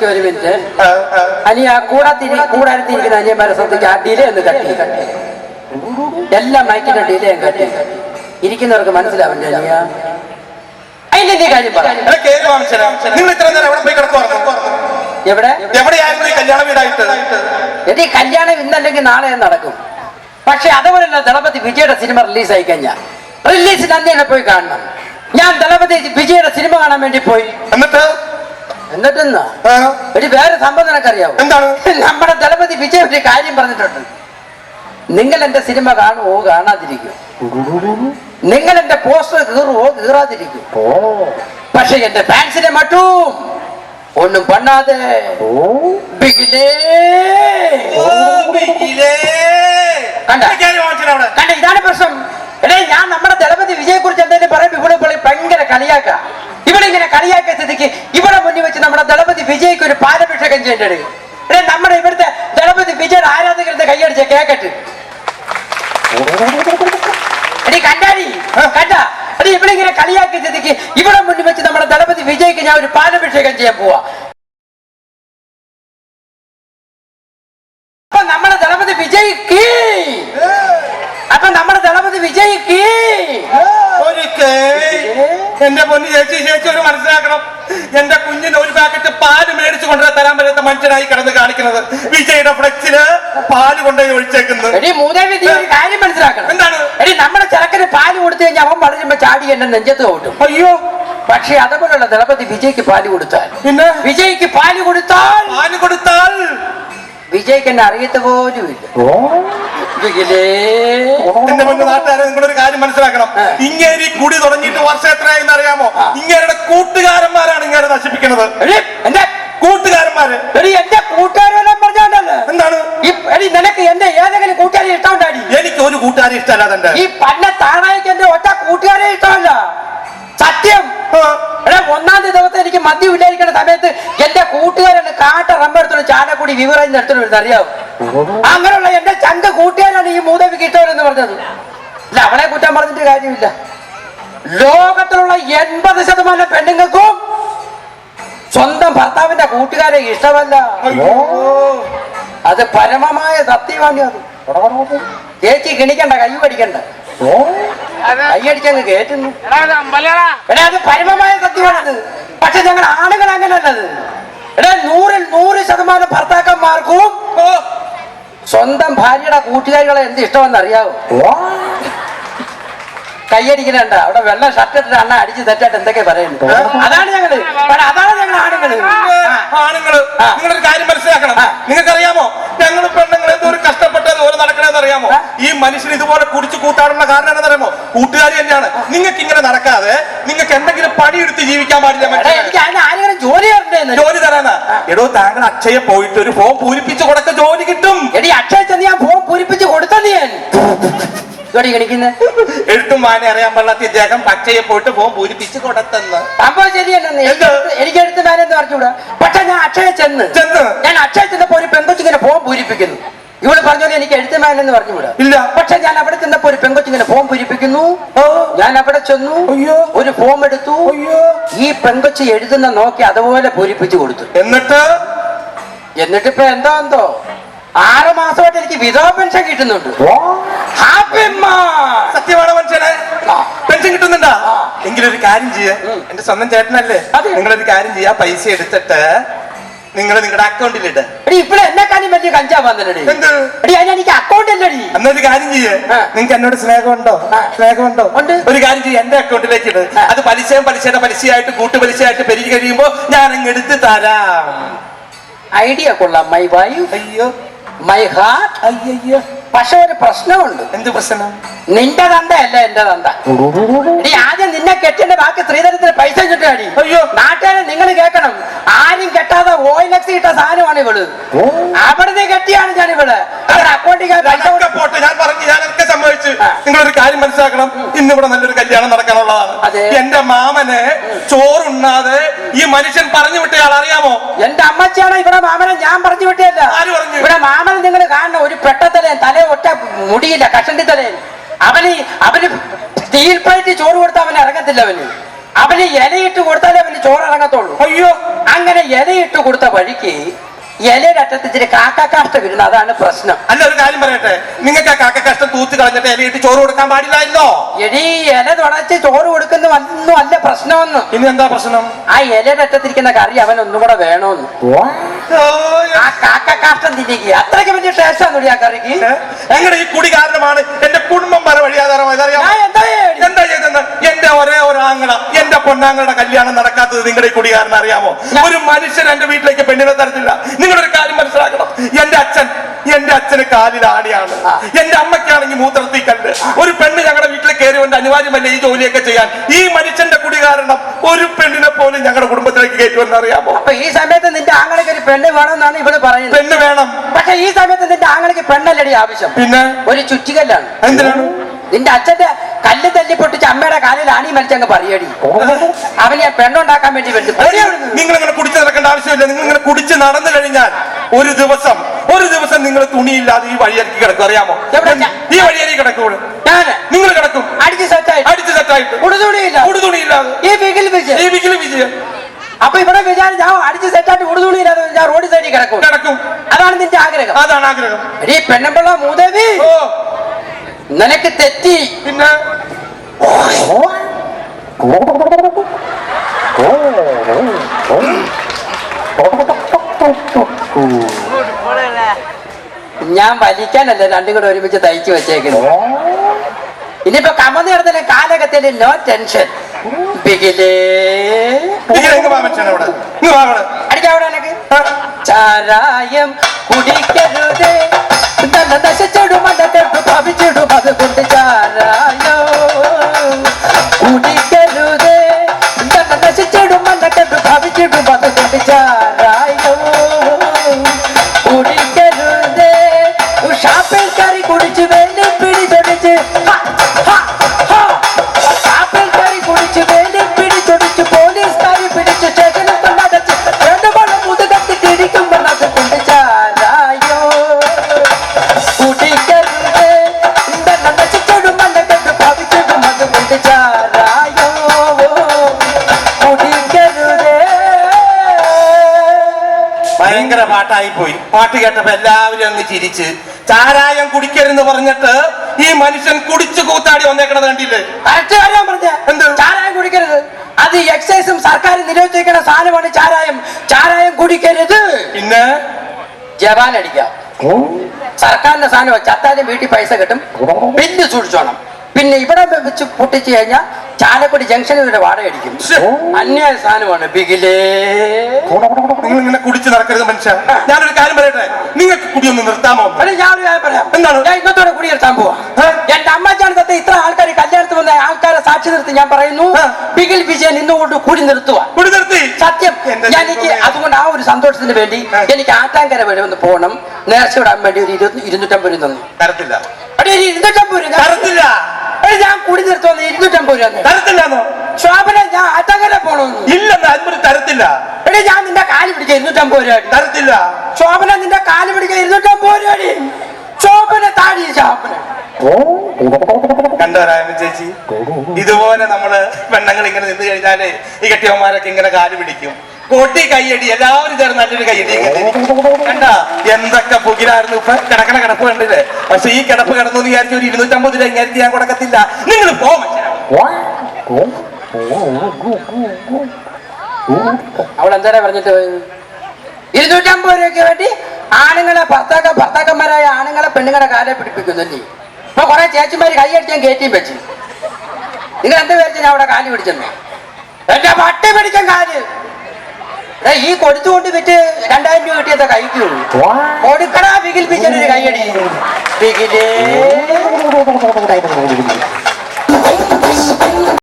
നിൽക്കുക ഒരു മിനിറ്റ്. അനിയ കൂടാത്തിരി കൂടാരത്തിരിക്കുന്ന അനിയന്മാരെ ശ്രദ്ധിക്കുക ആ ഡിലേ ഒന്ന് കട്ടി എല്ലാം മയക്കിന്റെ ഡിലേ കട്ടി ഇരിക്കുന്നവർക്ക് മനസ്സിലാവില്ല അനിയ? അതിന്റെ നീ കാര്യം എവിടെ എടി കല്യാണം ഇന്നല്ലെങ്കിൽ നാളെ നടക്കും. പക്ഷെ അതുപോലെയല്ല ദളപതി വിജയുടെ സിനിമ റിലീസ് ആയി കഴിഞ്ഞാൽ റിലീസിന് അന്ന് തന്നെ പോയി കാണണം. ഞാൻ ദളപതി വിജയുടെ സിനിമ കാണാൻ വേണ്ടി പോയി. എന്നിട്ട്? എന്നിട്ടെന്നാ എടി വേറെ സംഭവം നിനക്കറിയാവോ? എന്താണ്? നമ്മുടെ ദളപതി വിജയ് ഒരു കാര്യം പറഞ്ഞിട്ടുണ്ട്. നിങ്ങൾ എന്റെ സിനിമ കാണുവോ കാണാതിരിക്കും? നിങ്ങൾ എന്റെ പോസ്റ്റർ കീറുവോ കീറാതിരിക്കും? പക്ഷെ എന്റെ ഫാൻസിനെ മറ്റും ഒന്നും പണ്ണാതെ. ബിഗിലേ. കണ്ട? ഇതാണ് പ്രശ്നം. എടേ ഞാൻ നമ്മുടെ ദളപതി വിജയെ കുറിച്ച് എന്തെങ്കിലും പറയുമ്പോൾ ഇവിടെ ഭയങ്കര കളിയാക്ക. ഇവിടെ ഇങ്ങനെ കളിയാക്കിയ സ്ഥിതിക്ക് ഇവിടെ മുന്നിൽ വെച്ച് നമ്മുടെ ദളപതി വിജയ്ക്ക് ഒരു പാലഭിഷേകം ചെയ്യേണ്ടത്. ഇവിടെ നമ്മുടെ ഇവിടുത്തെ ദളപതി വിജയുടെ ആരാധകരുടെ കൈയടിച്ച കേക്കട്ട് എടി കണ്ടാടി? കണ്ട? എടി ഇവിടെ ഇങ്ങനെ കളിയാക്കിയ സ്ഥിതിക്ക് ഇവിടെ മുന്നിൽ വെച്ച് നമ്മുടെ ദളപതി വിജയ്ക്ക് ഞാൻ ഒരു പാലഭിഷേകം ചെയ്യാൻ പോവാ അപ്പൊ നമ്മുടെ ദളപതി വിജയ്ക്ക് അപ്പൊ നമ്മുടെ ദളപതി വിജയ്ക്ക് ഒരു കേ എന്റെ പൊന്ന് ചേച്ചി ചേച്ചി ഒരു മനസ്സിലാക്കണം. എന്റെ കുഞ്ഞിന് ഒരു പാക്കറ്റ് പാൽ മേടിച്ചു കൊണ്ടുവരാൻ തരാൻ പറ്റാത്ത മനുഷ്യനായി കിടന്ന് കാണിക്കുന്നത്. വിജയുടെ ഫ്ലെക്സിൽ പാൽ കൊണ്ടുപോയി ഒഴിച്ചേക്കുന്നത് കാര്യം മനസ്സിലാക്കണം. എന്താണ്? എടി നമ്മുടെ ചെറുക്കന് പാൽ കൊടുത്തു കഴിഞ്ഞാൽ അവൻ വളരുമ്പോ ചാടി എന്നെ നെഞ്ചത്ത് ഓട്ടും. അയ്യോ. പക്ഷെ അതുപോലുള്ള ദളപതി വിജയ്ക്ക് പാൽ കൊടുത്താൽ പിന്നെ? വിജയ്ക്ക് പാൽ കൊടുത്താൽ പാൽ കൊടുത്താൽ വിജയ്ക്ക് എന്നെ അറിയത്ത പോലും വിജിലേ. എന്റെ മുന്ന് നാട്ടുകാരെ നിങ്ങളൊരു കാര്യം മനസ്സിലാക്കണം. ആ. ഇങ്ങേരി കുടി തുടങ്ങിയിട്ട് വർഷം എത്രയായെന്ന് അറിയാമോ? ഇങ്ങേരുടെ കൂട്ടുകാരന്മാരാണ് ഇങ്ങനെ നശിപ്പിക്കുന്നത്. എന്റെ കൂട്ടുകാരന്മാര്. എന്റെ കൂട്ടുകാരെല്ലാം പറഞ്ഞോണ്ടല്ലോ? എന്താണ്? നിനക്ക് എന്റെ ഏതെങ്കിലും കൂട്ടുകാരെ ഇഷ്ടമുണ്ടാടി? എനിക്ക് ഒരു കൂട്ടുകാരെ ഇഷ്ടമല്ല ഈ പന്ന താഴേക്ക് എന്റെ ഒറ്റ കൂട്ടുകാരെ ഇഷ്ടമല്ല. സത്യം. എടാ ഒന്നാം തീയതി ദിവസം എനിക്ക് മദ്യം ഇല്ലായിരിക്കുന്ന സമയത്ത് എന്റെ കൂട്ടുകാരൻ കാട്ട റമ്പെടുത്തോണ്ട് ചാലക്കുടി വിവരം എടുത്തോണ്ട് വരുന്നത് അറിയാവോ അങ്ങനെയുള്ള എന്റെ ചങ്ക കൂട്ടിയാലാണ് ഈ മൂതവിക്ക് ഇഷ്ടവരെന്ന് പറഞ്ഞത്. അല്ല അവളെ കുറ്റം പറഞ്ഞിട്ട് കാര്യമില്ല. ലോകത്തിലുള്ള എൺപത് ശതമാനം പെണ്ണുങ്ങൾക്കും സ്വന്തം ഭർത്താവിന്റെ കൂട്ടുകാരെ ഇഷ്ടമല്ല. അത് പരമമായ സത്യമാണ് അത് ചേച്ചി കിണിക്കണ്ട കൈ പഠിക്കണ്ട കൈയടിച്ചങ്ങ് കേറ്റുന്നു. എടാ അത് പരമമായ സത്യമാണത്. പക്ഷെ ഞങ്ങൾ ആണുങ്ങൾ അങ്ങനല്ലത് എടാ നൂറിൽ നൂറ് ശതമാനം ഭർത്താക്കന്മാർക്കും സ്വന്തം ഭാര്യയുടെ കൂട്ടുകാരികളെ എന്ത് ഇഷ്ടമെന്ന് അറിയാവോ കൈയടിക്കണണ്ട അവിടെ വെള്ള ഷർട്ട് ഇട്ടിട്ട് അണ്ണ അടിച്ച് തെറ്റായിട്ട് എന്തൊക്കെ പറയുന്നു? അതാണ് ഞങ്ങൾ. അതാണ് ഞങ്ങൾ ആണുങ്ങൾ. ആണുങ്ങൾ. നിങ്ങളൊരു കാര്യം മനസ്സിലാക്കണം. നിങ്ങൾക്ക് നിങ്ങൾക്കറിയാമോ? ഞങ്ങൾ പെണ്ണുങ്ങൾ കഷ്ടപ്പെട്ടത് അറിയാമോ? ഈ മനുഷ്യൻ ഇതുപോലെ കുടിച്ചു കൂട്ടാനുള്ള കാരണം എന്താണെന്നറിയാമോ കൂട്ടുകാരി തന്നെയാണ്. നിങ്ങൾക്ക് ഇങ്ങനെ നടക്കാതെ നിങ്ങൾക്ക് എന്തെങ്കിലും പണിയെടുത്ത് ജീവിക്കാൻ പാടില്ല ജോലി ജോലി തരാനാ. എടോ താങ്കൾ അക്ഷയ പോയിട്ട് ഒരു ഫോം പൂരിപ്പിച്ച് കൊടുക്ക ജോലി കിട്ടും. എടി അക്ഷയ ചെന്ന് ഞാൻ ഫോം പൂരിപ്പിച്ച് കൊടുത്തത് ഞാൻ. എഴുത്തും വായന അറിയാൻ പാടില്ലാത്ത ഇദ്ദേഹം പച്ചയെ പോയിട്ട് ഫോം പൂരിപ്പിച്ച് കൊടുത്തെന്ന്. സംഭവം ശരിയല്ലെന്ന് എനിക്ക് എടുത്ത് എനിക്ക് എന്ന് പറഞ്ഞുകൂടാ പക്ഷെ ഞാൻ അക്ഷയ ചെന്ന് ചെന്ന്? ഞാൻ അക്ഷയ ചെന്നപ്പോ ഒരു പെങ്കൊച്ചിങ്ങനെ ഫോം പൂരിപ്പിക്കുന്നു. ഇവൾ പറഞ്ഞോ എനിക്ക് എഴുത്തുമാനെന്ന് പറഞ്ഞുകൂടാ ഇല്ല. പക്ഷെ ഞാൻ അവിടെ ചെന്നപ്പോ ഒരു പെങ്കൊച്ചിങ്ങനെ ഫോം പൂരിപ്പിക്കുന്നു. ഞാൻ അവിടെ ചെന്നു. അയ്യോ. ഒരു ഫോം എടുത്തു. അയ്യോ. ഈ പെങ്കൊച്ചി എഴുതുന്ന നോക്കി അതുപോലെ പൂരിപ്പിച്ചു കൊടുത്തു. എന്നിട്ട്? എന്നിട്ട് ഇപ്പൊ എന്താ എന്തോ? ആറ് മാസമായിട്ട് എനിക്ക് വിധവ പെൻഷൻ കിട്ടുന്നുണ്ട്. സത്യമാണ് മനുഷ്യനെ? പെൻഷൻ കിട്ടുന്നുണ്ടാ. എങ്കിലൊരു കാര്യം ചെയ്യ. എന്റെ സ്വന്തം ചേട്ടനല്ലേ. നിങ്ങളൊരു കാര്യം ചെയ്യാ. പൈസ എടുത്തിട്ട് നിങ്ങൾ നിങ്ങളുടെ അക്കൗണ്ടിലിട്ട് എടി ഇപ്പഴും എന്നെക്കാളും വലിയ കഞ്ചാവ് വന്നില്ലടി എന്ത്? എടി അതിന് എനിക്ക് അക്കൗണ്ട് അല്ലടി. എന്നൊരു കാര്യം ചെയ്യേ. നിങ്ങൾക്ക് എന്നോട് സ്നേഹമുണ്ടോ? സ്നേഹമുണ്ടോ? ഉണ്ട്. ഒരു കാര്യം ചെയ്യ എന്റെ അക്കൗണ്ടിലേക്ക് ഇട്. അത് പലിശയും പലിശയുടെ പലിശയായിട്ട് കൂട്ടുപലിശയായിട്ട് പെരുകി കഴിയുമ്പോ ഞാൻ അങ്ങ് എടുത്ത് തരാം. ഐഡിയ കൊള്ളാം. മൈ വായു അയ്യോ. മൈ ഹാർട്ട് അയ്യോ പക്ഷെ ഒരു പ്രശ്നമുണ്ട്. എന്ത് പ്രശ്നം? നിന്റെ തന്തയല്ല എന്റെ തന്ത. എടി ആദ്യം നിന്നെ കെട്ടിന്റെ ബാക്കി സ്ത്രീധനത്തിന് പൈസ കിട്ടുകടി അയ്യോ. നാട്ടുകാരെ നിങ്ങൾ കേൾക്കണം. ആരും കെട്ടാതെ ഓയിലക്സ് ഇട്ട സാധനമാണ് ഇവൾ. അവിടുന്ന് കെട്ടിയാണ് ഞാൻ ഇവൾ. അവിടെ അക്കൗണ്ടിൽ പോട്ടെ. ഞാൻ പറഞ്ഞു സമ്മതിച്ചു. ആ. നിങ്ങളൊരു കാര്യം മനസ്സിലാക്കണം. ഇന്നിവിടെ നല്ലൊരു കല്യാണം നടക്കാനുള്ളതാണ്. എന്റെ മാമനെ ചോറുണ്ണാതെ ഈ മനുഷ്യൻ പറഞ്ഞു വിട്ടയാൾ അറിയാമോ? എന്റെ അമ്മച്ചിയാണ് ഇവിടെ മാമനെ ഞാൻ പറഞ്ഞു വിട്ടയല്ല. ആര് പറഞ്ഞു? ഇവിടെ മാമനെ നിങ്ങൾ കാണണം ഒരു പെട്ടത്തലേ തലേ ഒറ്റ മുടിയില്ല കഷണ്ടി തലയും അവന് അവന് സ്റ്റീൽ പ്ലേറ്റ് ചോറ് കൊടുത്താൽ അവന് ഇറങ്ങത്തില്ല അവന്. അവന് ഇലയിട്ട് കൊടുത്താലേ അവന് ചോറ് ഇറങ്ങത്തുള്ളൂ. അയ്യോ. അങ്ങനെ ഇലയിട്ട് കൊടുത്ത വഴിക്ക് ഇലയുടെ അറ്റത്ത് ഇച്ചിരി കാക്കാഷ്ട വരുന്നു അതാണ് പ്രശ്നം. അല്ല ഒരു കാര്യം പറയട്ടെ. നിങ്ങൾക്ക് ആ കാക്കാഷ്ടം തൂത്ത് കളഞ്ഞിട്ട് ഇലയിട്ട് ചോറ് കൊടുക്കാൻ പാടില്ലായിരുന്നോ? എടി ഇല തുടച്ച് ചോറ് കൊടുക്കുന്ന ഒന്നും അല്ല പ്രശ്നമെന്ന്. ഇനി എന്താ പ്രശ്നം? ആ ഇലയുടെ അറ്റത്തിരിക്കുന്ന കറി അവൻ ഒന്നും കൂടെ വേണമെന്ന് ഓ, കാഷ്ടം തിരിക്കുക അത്രയ്ക്ക് വലിയ ടേസ്റ്റാന്ന് ആ കറിക്ക്? ഞങ്ങളുടെ ഈ കുടി കാരണമാണ് എന്റെ കുടുംബം പല വഴിയാധാരമായത് എന്താ ചെയ്തെന്ന് എന്റെ ഒരേ ഒരു ആങ്ങള എന്റെ പൊന്നാങ്ങളുടെ കല്യാണം നടക്കാത്തത് നിങ്ങളുടെ ഈ കാരണം അറിയാമോ? ഒരു മനുഷ്യൻ എന്റെ വീട്ടിലേക്ക് പെണ്ണിനെ തരത്തില്ല. നിങ്ങളൊരു കാര്യം മനസ്സിലാക്കണം. എന്റെ അച്ഛൻ എന്റെ അച്ഛന് കാലിൽ ആടിയാണ്. എന്റെ അമ്മയ്ക്കാണെങ്കിൽ മൂത്രത്തിൽ കല്ല്. ഒരു പെണ്ണ് ഞങ്ങളുടെ വീട്ടിൽ കയറി കൊണ്ട് അനിവാര്യമല്ല ഈ ജോലിയൊക്കെ ചെയ്യാൻ? ഈ മനുഷ്യന്റെ കുടി കാരണം ഒരു പെണ്ണിനെ പോലും ഞങ്ങളുടെ കുടുംബത്തിലേക്ക് കയറ്റുമെന്ന് അറിയാമോ? അപ്പൊ ഈ സമയത്ത് നിന്റെ ആങ്ങളയ്ക്ക് ഒരു പെണ്ണ് വേണമെന്നാണ് ഇവിടെ പറയുന്നത്. പെണ്ണ് വേണം. പക്ഷെ ഈ സമയത്ത് നിന്റെ ആങ്ങളയ്ക്ക് പെണ്ണല്ലടി ആവശ്യം? പിന്നെ? ഒരു ചുറ്റികല്ലാണ്. എന്തിനാണ്? നിന്റെ അച്ഛന്റെ കല്ല് തല്ലി പൊട്ടിച്ച് അമ്മയുടെ കാലിൽ ആണി മരിച്ചങ്ങ് പറയടി. അവന് ഞാൻ പെണ്ണുണ്ടാക്കാൻ വേണ്ടി വേണ്ടി നിങ്ങൾ ഇങ്ങനെ കുടിച്ച് നടക്കേണ്ട ആവശ്യമില്ല. നിങ്ങൾ ഇങ്ങനെ കുടിച്ച് നടന്നു കഴിഞ്ഞാൽ ഒരു ദിവസം ഒരു ദിവസം നിങ്ങൾ തുണിയില്ലാതെ ഈ വഴിയരിക്ക് കിടക്കും. അറിയാമോ? ഈ വഴിയരി കിടക്കും നിങ്ങൾ കിടക്കും. അടിച്ച് സെറ്റായിട്ട് അടിച്ചു സെറ്റായിട്ട്. ഉടുതുണിയില്ല. ഉടുതുണിയില്ലാതെ. ഈ വിജയ്. ഈ വിജയം. അപ്പൊ ഇവിടെ വിചാരിച്ച അടിച്ച് സെറ്റായിട്ട് ഉടുതുണിയില്ലാതെ ഞാൻ റോഡ് സൈഡിൽ കിടക്കും. കിടക്കും. അതാണ് നിന്റെ ആഗ്രഹം. അതാണ് ആഗ്രഹം. ഈ പെണ്ണമ്പള്ള മൂദേവി. ഓ. നിനക്ക് തെറ്റി. പിന്നെ? ഞാൻ വലിക്കാനല്ല രണ്ടും കൂടെ ഒരുമിച്ച് തയ്ച്ചു വെച്ചേക്കുന്നു. ഇനിയിപ്പോ കമന്ന് കിടന്നില്ല കാലകത്തിന്റെ നോ ടെൻഷൻ അടിക്കാവിടെ ചാരായം ഇങ്ങ് വാ ഭവിച്ചിടും അതുകൊണ്ട് ചാരായോ കുടിക്കരുതേ നല്ല നശിച്ചിടും അന്നത്തെ ഭവിച്ചിടും അതുകൊണ്ട് ചാരായോ കുടിക്കരുതേ ഷാപ്പിൽ കറി കുടിച്ച് വേണ്ടി പിടിച്ചൊടിച്ച് പാട്ടായി പോയി പാട്ട് കേട്ടപ്പോ എല്ലാവരും അങ്ങ് ചിരിച്ച് ചാരായം കുടിക്കരുന്ന് പറഞ്ഞിട്ട് ഈ മനുഷ്യൻ കുടിച്ചു കൂത്താടി വന്നേക്കണത് കണ്ടില്ലേ? ചാരായം കുടിക്കരുത്. അത് എക്സൈസും സർക്കാർ നിരോധിക്കുന്ന സാധനമാണ് ചാരായം. ചാരായം കുടിക്കരുത്. പിന്നെ? ജവാൻ അടിക്കാം. സർക്കാരിന്റെ സാധനം ചത്താലും വീട്ടിൽ പൈസ കിട്ടും. ബില്ല് സൂക്ഷിച്ചോണം. പിന്നെ ഇവിടെ വെച്ച് പൊട്ടിച്ചു കഴിഞ്ഞാൽ ചാലക്കുടി ജംഗ്ഷനിൽ ഒരു വാടകയടിക്കും. അന്യായ സാധനമാണ് ബിഗിലേ. നിങ്ങൾ ഇങ്ങനെ കുടിച്ചു നടക്കരുത് മനുഷ്യ. ഞാനൊരു കാര്യം പറയട്ടെ? നിങ്ങൾക്ക് കുടിയൊന്ന് നിർത്താമോ? അല്ലെ ഞാനൊരു കാര്യം പറയാം. എന്താണ്? ഞാൻ ഇന്നത്തോടെ കുടി നിർത്താൻ പോവാ? എന്റെ അമ്മച്ചാണ് തത്തെ ഇത്ര ആൾക്കാർ കല്യാണത്തിൽ വന്ന ആൾക്കാരെ സാക്ഷി നിർത്തി ഞാൻ പറയുന്നു. ബിഗിൽ വിജയൻ ഇന്നുകൊണ്ട് കുടി നിർത്തുക കുടി നിർത്തി. സത്യം ഞാൻ എനിക്ക് അതുകൊണ്ട് ആ ഒരു സന്തോഷത്തിന് വേണ്ടി എനിക്ക് ആറ്റാങ്കര വരെ ഒന്ന് പോകണം. നേർച്ച വിടാൻ വേണ്ടി ഒരു ഇരുന്നൂറ്റമ്പത് രൂപ തന്നു. തരത്തില്ല. ഇരുന്നൂറ്റമ്പത് തരത്തില്ല. ഞാൻ കൂടി നിർത്തുന്നു ഇരുന്നൂറ്റമ്പത് രൂപ തരത്തില്ലാന്നോ? ശോഭന ഞാൻ ആറ്റാങ്കര പോണെന്ന്. ഇല്ലെന്ന് അതിന് തരത്തില്ല. എടി ഞാൻ നിന്റെ കാൽ പിടിക്ക ഇരുന്നൂറ്റമ്പത് രൂപ തരത്തില്ല. ശോഭന നിന്റെ കാൽ പിടിക്ക ഇരുന്നൂറ്റമ്പത് രൂപ. ശോഭന താടി ശോഭന കണ്ടവരായ ചേച്ചി. ഇതുപോലെ നമ്മൾ പെണ്ണങ്ങൾ ഇങ്ങനെ നിന്ന് കഴിഞ്ഞാൽ ഈ കെട്ടിയവന്മാരൊക്കെ ഇങ്ങനെ കാൽ പിടിക്കും. കോട്ടി കൈയടി എല്ലാവരും ചേർന്ന് നല്ലൊരു കൈയടി കണ്ട. എന്തൊക്കെ പുകിലായിരുന്നു. ഇപ്പൊ കിടക്കണ കിടപ്പ് കണ്ടില്ലേ? പക്ഷെ ഈ കിടപ്പ് കിടന്നു വിചാരിച്ച ഒരു ഇരുന്നൂറ്റമ്പത് രൂപ ഇങ്ങനെ ഞാൻ കൊടുക്കത്തില്ല. നിങ്ങൾ പോ പറഞ്ഞിട്ട്? ഇരുന്നൂറ്റമ്പത് രൂപയ്ക്ക് വേണ്ടി ആണുങ്ങളെ ഭർത്താക്ക ഭർത്താക്കന്മാരായ ആണുങ്ങളെ പെണ്ണുങ്ങളെ കാലെ പിടിപ്പിക്കുന്നല്ലേ ഇപ്പൊ കുറെ ചേച്ചിമാര് കൈയടിക്കാൻ കയറ്റിയും വെച്ച്. നിങ്ങൾ എന്ത് വിചാരിച്ചു ഞാൻ അവിടെ കാൽ പിടിച്ചെന്ന്? എന്റെ പട്ടി പിടിച്ച കാൽ. ഈ കൊടുത്തുകൊണ്ട് വിറ്റ് രണ്ടായിരം രൂപ കിട്ടിയത്തെ കഴിക്കുള്ളൂ കൊടുക്കടാ വികിൽപ്പിച്ചൊരു പിച്ചൊരു കൈയടി.